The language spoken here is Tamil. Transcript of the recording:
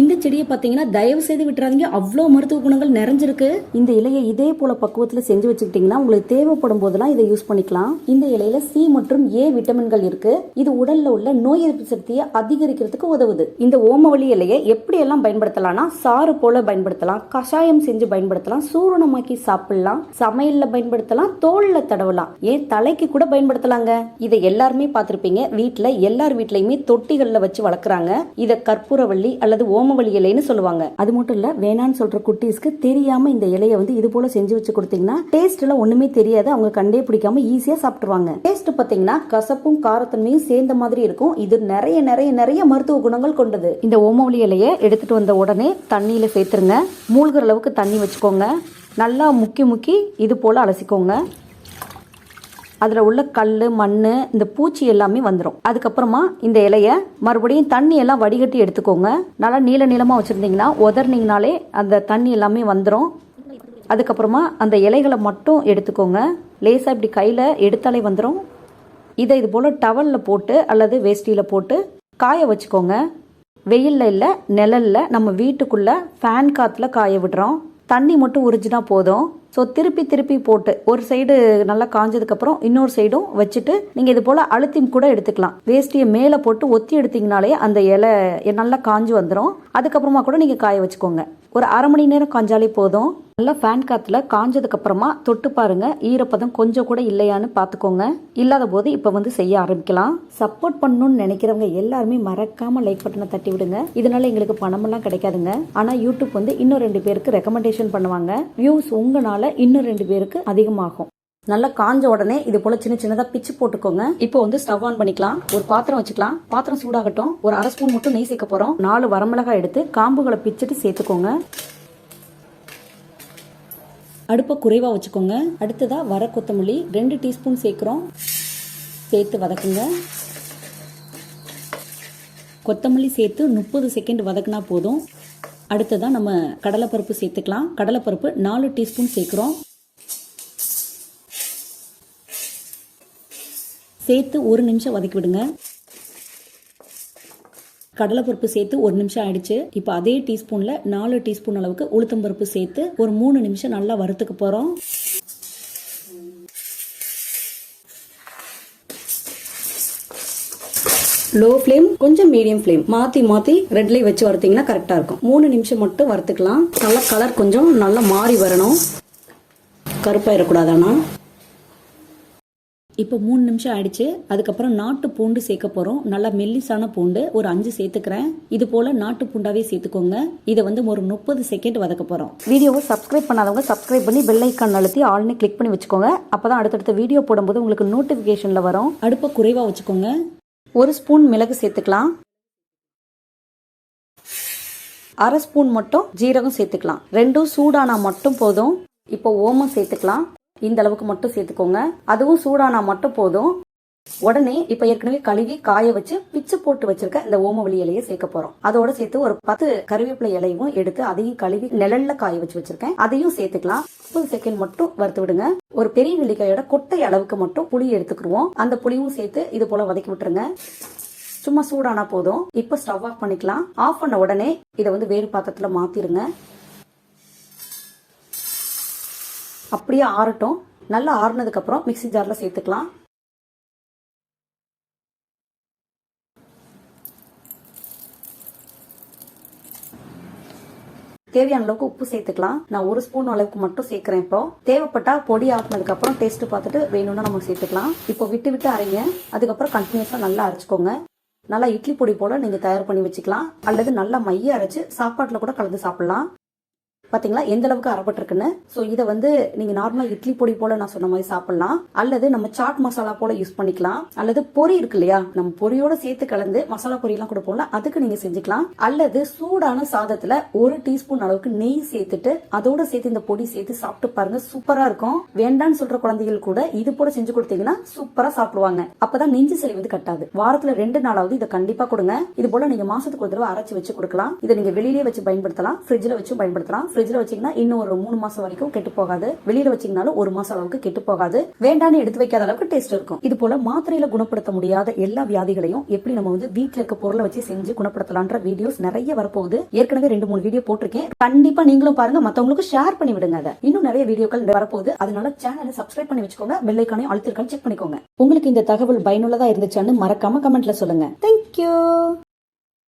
இந்த செடியை பார்த்தீங்கன்னா தயவு செய்து விட்டுறாதீங்க. அவ்வளோ மருத்துவ குணங்கள் நிறைஞ்சிருக்கு. இந்த இலையை இதே போல பக்குவத்தில் செஞ்சு வச்சுக்கிட்டீங்கன்னா உங்களுக்கு தேவைப்படும் போதெல்லாம் இதை யூஸ் பண்ணிக்கலாம். இந்த இலையில சி மற்றும் ஏ விட்டமின்கள் இருக்கு. இது உடல்ல உள்ள நோய் எதிர்ப்பு சக்தியை அதிகரிக்கிறதுக்கு உதவுது. இந்த ஓமவழி இலையை எப்படி எல்லாம் பயன்படுத்தலாம்னா சாறு போல பயன்படுத்தலாம். கஷாயம் செஞ்சு பயன்படுத்தலாம். சூரணமாக்கி சாப்பிடலாம். சமையல்ல பயன்படுத்தலாம். தோல்ல தடவலாம். ஏன் தலைக்கு கூட பயன்படுத்தலாங்க? இதை எல்லாருமே பார்த்துருப்பீங்க. வீட்டில் எல்லார் வீட்லயுமே தொட்டிகள்ல வச்சு வளர்க்குறாங்க. இதை கற்பூரவள்ளி அல்லது ஓமவள்ளி இலைன்னு சொல்லுவாங்க. அது மட்டும் இல்ல வேணான்னு சொல்ற குட்டீஸ்க்கு தெரியாம இந்த இலையை வந்து இது போல செஞ்சு வச்சு கொடுத்தீங்கன்னா டேஸ்ட் எல்லாம் ஒண்ணுமே தெரியாது. அவங்க கண்டே பிடிக்காம ஈஸியா சாப்பிட்டுருவாங்க. டேஸ்ட் பாத்தீங்கன்னா கசப்பும் காரத்தன்மையும் சேர்ந்த மாதிரி இருக்கும். இது நிறைய நிறைய நிறைய மருத்துவ குணங்கள் கொண்டது. இந்த ஓமவள்ளி இலையை எடுத்துட்டு வந்த உடனே தண்ணியில சேர்த்துருங்க. மூழ்கிற அளவுக்கு தண்ணி வச்சுக்கோங்க. நல்லா முக்கி முக்கி இது போல அலசிக்கோங்க. அதில் உள்ள கல் மண் இந்த பூச்சி எல்லாமே வந்துடும் அதுக்கப்புறமா இந்த இலைய மறுபடியும் தண்ணி எல்லாம் வடிகட்டி எடுத்துக்கோங்க. நல்லா நீள நீளமாக வச்சுருந்தீங்கன்னா உதறினீங்கனாலே அந்த தண்ணி எல்லாமே வந்துடும் அதுக்கப்புறமா அந்த இலைகளை மட்டும் எடுத்துக்கோங்க. லேசாக இப்படி கையில் எடுத்தாலே வந்துடும் இதை இது போல் டவலில் போட்டு அல்லது வேஷ்டியில் போட்டு காய வச்சுக்கோங்க. வெயிலில் இல்லை நிழல்ல நம்ம வீட்டுக்குள்ளே ஃபேன் காற்றுல காய விடுறோம். தண்ணி மட்டும் உறிஞ்சினா போதும். ஸோ திருப்பி திருப்பி போட்டு ஒரு சைடு நல்லா காஞ்சதுக்கப்புறம் இன்னொரு சைடும் வச்சுட்டு நீங்கள் இது போல் அழுத்தியும் கூட எடுத்துக்கலாம். வேஸ்டியை மேலே போட்டு ஒத்தி எடுத்தீங்கனாலே அந்த இலை நல்லா காஞ்சு வந்துடும் அதுக்கப்புறமா கூட நீங்கள் காய வச்சுக்கோங்க. ஒரு அரை மணி நேரம் காஞ்சாலே போதும். நல்லா ஃபேன் காத்துல காஞ்சதுக்கு அப்புறமா தொட்டு பாருங்க. ஈரப்பதம் கொஞ்சம் கூட இல்லையான்னு பார்த்துக்கோங்க இல்லாத போது இப்போ வந்து செய்ய ஆரம்பிக்கலாம். சப்போர்ட் பண்ணணும்னு நினைக்கிறவங்க எல்லாருமே மறக்காம லைக் பட்டனை தட்டி விடுங்க. இதனால எங்களுக்கு பணமெல்லாம் கிடைக்காதுங்க. ஆனா யூடியூப் வந்து இன்னும் ரெண்டு பேருக்கு ரெக்கமெண்டேஷன் பண்ணுவாங்க. வியூஸ் உங்களால இன்னும் ரெண்டு பேருக்கு அதிகமாகும். நல்லா காஞ்ச உடனே இது போல சின்ன சின்னதா பிச்சு போட்டுக்கோங்க. இப்போ வந்து ஸ்டவ் ஆன் பண்ணிக்கலாம். ஒரு பாத்திரம் வச்சுக்கலாம். பாத்திரம் சூடாகட்டும். ஒரு அரை ஸ்பூன் மட்டும் நெய் சேர்க்க போறோம். நாலு வரமிளகாய் எடுத்து காம்புகளை பிச்சுட்டு சேர்த்துக்கோங்க. அடுப்பை குறைவா வச்சுக்கோங்க. அடுத்ததா வர கொத்தமல்லி ரெண்டு டீஸ்பூன் சேர்க்குறோம். சேர்த்து வதக்குங்க. கொத்தமல்லி சேர்த்து முப்பது செகண்ட் வதக்குனா போதும். அடுத்ததாக நம்ம கடலைப்பருப்பு சேர்த்துக்கலாம். கடலைப்பருப்பு நாலு டீஸ்பூன் சேர்க்குறோம். சேர்த்து ஒரு நிமிஷம் வதக்கி விடுங்க. கடலைப்பருப்பு சேர்த்து ஒரு நிமிஷம் ஆயிடுச்சு. இப்போ அதே டீஸ்பூன்ல நாலு டீஸ்பூன் அளவுக்கு உளுத்தம்பருப்பு சேர்த்து ஒரு மூணு நிமிஷம் நல்லா வறுத்துக்க போறோம். லோ ஃப்ளேம் கொஞ்சம் மீடியம் ஃப்ளேம் மாத்தி மாத்தி ரெட்லி வச்சு வறுத்தீங்கன்னா கரெக்டா இருக்கும். மூணு நிமிஷம் மட்டும் வறுத்துக்கலாம். நல்லா கலர் கொஞ்சம் நல்லா மாறி வரணும். கருப்பாயிடக்கூடாதானா இப்போ மூணு நிமிஷம் ஆயிடுச்சு. அதுக்கப்புறம் நாட்டு பூண்டு சேர்க்க போறோம். நல்லா மெல்லிசான பூண்டு ஒரு அஞ்சு சேர்த்துக்கிறேன். இது போல நாட்டு பூண்டாவே சேர்த்துக்கோங்க. இதை வந்து ஒரு முப்பது செகண்ட் வதக்க போறோம். வீடியோவை சப்ஸ்கிரைப் பண்ணாதவங்க சப்ஸ்கிரைப் பண்ணி பெல் ஐக்கான் அழுத்தி ஆல்னு கிளிக் பண்ணி வச்சுக்கோங்க. அப்பதான் அடுத்தடுத்த வீடியோ போடும்போது உங்களுக்கு நோட்டிபிகேஷன்ல வரும். அடுப்பை குறைவா வச்சுக்கோங்க. ஒரு ஸ்பூன் மிளகு சேர்த்துக்கலாம். அரை ஸ்பூன் மட்டும் ஜீரகம் சேர்த்துக்கலாம். ரெண்டும் சூடானா மட்டும் போதும். இப்போ ஓமம் சேர்த்துக்கலாம். இந்த அளவுக்கு மட்டும் சேர்த்துக்கோங்க. அதுவும் சூடானா மட்டும் போதும். உடனே இப்ப ஏற்கனவே கழுவி காய வச்சு பிச்சு போட்டு வச்சிருக்க இந்த ஓமவெளி இலையை சேர்க்க போறோம். அதோட சேர்த்து ஒரு பத்து கருவேப்பிலை இலையும் எடுத்து அதையும் கழுவி நிழல்ல காய வச்சு வச்சிருக்கேன். அதையும் சேர்த்துக்கலாம். முப்பது செகண்ட் மட்டும் வறுத்து விடுங்க. ஒரு பெரிய நெல்லிக்காயோட கொட்டை அளவுக்கு மட்டும் புளி எடுத்துக்கிடுவோம் அந்த புளியும் சேர்த்து இது போல வதக்கி விட்டுருங்க. சும்மா சூடானா போதும். இப்போ ஸ்டவ் ஆஃப் பண்ணிக்கலாம். ஆஃப் பண்ண உடனே இதை வந்து வேறு பாத்திரத்துல மாத்திருங்க. அப்படியே ஆறட்டும். நல்லா ஆறுனதுக்கப்புறம் மிக்சி மிக்ஸி ஜார்ல சேர்த்துக்கலாம். தேவையான அளவுக்கு உப்பு சேர்த்துக்கலாம். நான் ஒரு ஸ்பூன் அளவுக்கு மட்டும் சேர்க்கிறேன் இப்போ. தேவைப்பட்டா பொடி ஆட்டினதுக்கு அப்புறம் டேஸ்ட் பார்த்துட்டு வேணும்னா நம்ம சேர்த்துக்கலாம். இப்போ விட்டு விட்டு அரைங்க. அதுக்கப்புறம் கண்டினியூஸா நல்லா அரைச்சிக்கோங்க. நல்லா இட்லி பொடி போல நீங்க தயார் பண்ணி வச்சுக்கலாம். அல்லது நல்லா மைய அரைச்சு சாப்பாட்டுல கூட கலந்து சாப்பிடலாம். பாத்தீங்களா? எந்த அளவுக்கு அறப்பட்டிருக்குன்னு சோ இதை வந்து நீங்க நார்மலா இட்லி பொடி போல நான் சொன்ன மாதிரி சாப்பிடலாம். அல்லது நம்ம சாட் மசாலா போல யூஸ் பண்ணிக்கலாம். அல்லது பொரி இருக்கு இல்லையா? நம்ம பொரியோட சேர்த்து கலந்து மசாலா பொரி எல்லாம் கொடுப்போம்ல அதுக்கு நீங்க செஞ்சுக்கலாம். அல்லது சூடான சாதத்துல ஒரு டீஸ்பூன் அளவுக்கு நெய் சேர்த்துட்டு அதோட சேர்த்து இந்த பொடி சேர்த்து சாப்பிட்டு பாருங்க சூப்பரா இருக்கும். வேண்டான்னு சொல்ற குழந்தைகள் கூட இது போல செஞ்சு கொடுத்தீங்கன்னா சூப்பரா சாப்பிடுவாங்க. அப்பதான் நெஞ்சு சளி வந்து கட்டாது. வாரத்துல ரெண்டு நாளாவது இதை கண்டிப்பா கொடுங்க. இது போல நீங்க மாசத்துக்கு ஒரு தடவை அரைச்சு வச்சு கொடுக்கலாம். இதை நீங்க வெளியிலேயே வச்சு பயன்படுத்தலாம் ஃப்ரிட்ஜ்ல வச்சு பயன்படுத்தலாம். ஃப்ரிட்ஜில் வச்சீங்கன்னா இன்னும் ஒரு மூணு மாசம் வரைக்கும் கெட்டு போகாது. வெளியில வச்சீங்கனாலும் ஒரு மாசம் அளவுக்கு கெட்டு போகாது. வேண்டான்னு எடுத்து வைக்காத அளவுக்கு டேஸ்ட் இருக்கும். இது போல மாத்திரையில குணப்படுத்த முடியாத எல்லா வியாதிகளையும் எப்படி நம்ம வந்து வீட்டில் இருக்க பொருளை வச்சு செஞ்சு குணப்படுத்தலான்ற வீடியோஸ் நிறைய வரப்போகுது. ஏற்கனவே ரெண்டு மூணு வீடியோ போட்டிருக்கேன். கண்டிப்பா நீங்களும் பாருங்க. மற்றவங்களுக்கு ஷேர் பண்ணி விடுங்க அதை. இன்னும் நிறைய வீடியோக்கள் வரப்போகுது. அதனால சேனலை சப்ஸ்கிரைப் பண்ணி வச்சுக்கோங்க. பெல் அழுத்திருக்கான்னு செக் பண்ணிக்கோங்க. உங்களுக்கு இந்த தகவல் பயனுள்ளதா இருந்துச்சான்னு மறக்காம கமெண்ட்ல சொல்லுங்க. தேங்க்யூ